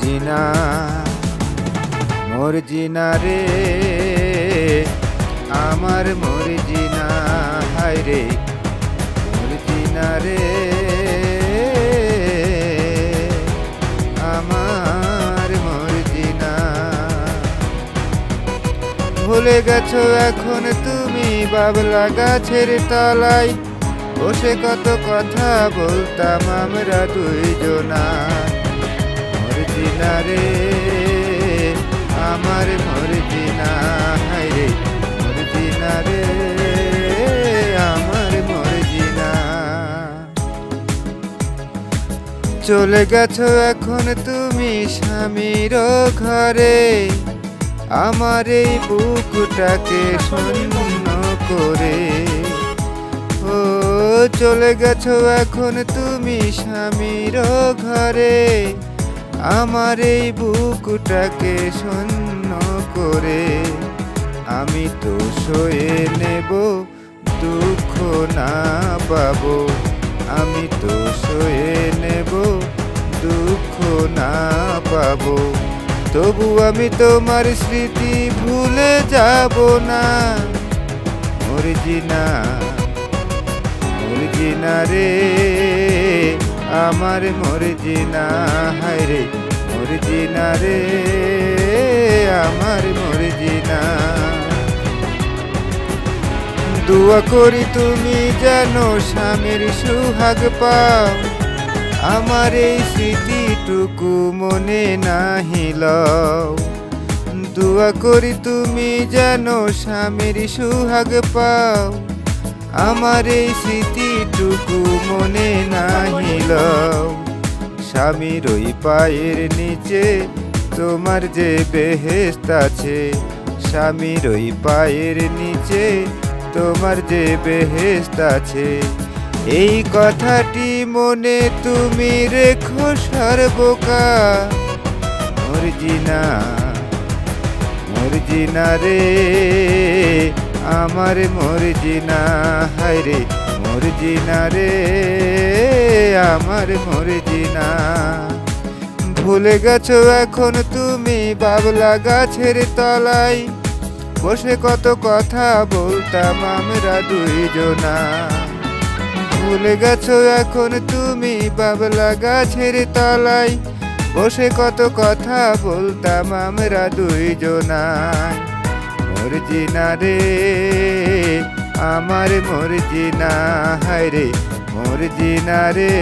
জিনা মোর জিনা রে, আমার মোর জিনা হায় রে মোর জিনা রে, আমার মোর জিনা ভুলে গেছো এখন তুমি বাবলা গাছের তলায়, বসে কত কথা বলতাম আমরা দুইজনা রে, আমার মরজিনা রে মরজিনা রে, আমার মরজিনা চলে গেছো এখন তুমি স্বামীর ঘরে, আমার এই বুকটাকে শূন্য করে। ও, চলে গেছো এখন তুমি স্বামীর ঘরে আমার এই বুকটাকে শূন্য করে আমি তো সয়ে নেব দুঃখ না পাবো। আমি তো সয়ে নেব দুঃখ না পাবো। তবু আমি তোমার স্মৃতি ভুলে যাব না। মরজিনা মরজিনা রে। আমার মরজিনা, হায় রে, মরজিনা রে, আমার মরজিনা। দোয়া করি তুমি যেন স্বামীর সুহাগ পাও, আমার এই স্মৃতিটুকু মনে নাহিল দোয়া করি তুমি যেন স্বামীর সুহাগ পাও আমার এই স্মৃতিটুকু মনে নাহিল। স্বামীর ওই পায়ের নিচে তোমার যে বেহেস্ত আছে, স্বামীর ওই পায়ের নিচে তোমার যে বেহেস্ত আছে। এই কথাটি মনে তুমি রেখো সর্বকা। মরজিনা মরজিনা রে আমার মরজিনা হায় রে মরজিনা রে, আমার মরজিনা। ভুলে গেছো এখন তুমি বাবলা গাছের তলায়, বসে কত কথা বলতাম আমরা দুইজনা। ভুলে গেছো এখন তুমি বাবলা গাছের তলায়, বসে কত কথা বলতাম আমরা দুইজনায় মরজিনা রে আমার মরজিনা হায় রে মরজিনা রে।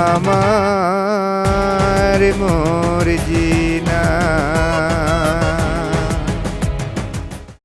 আমার মরজিনা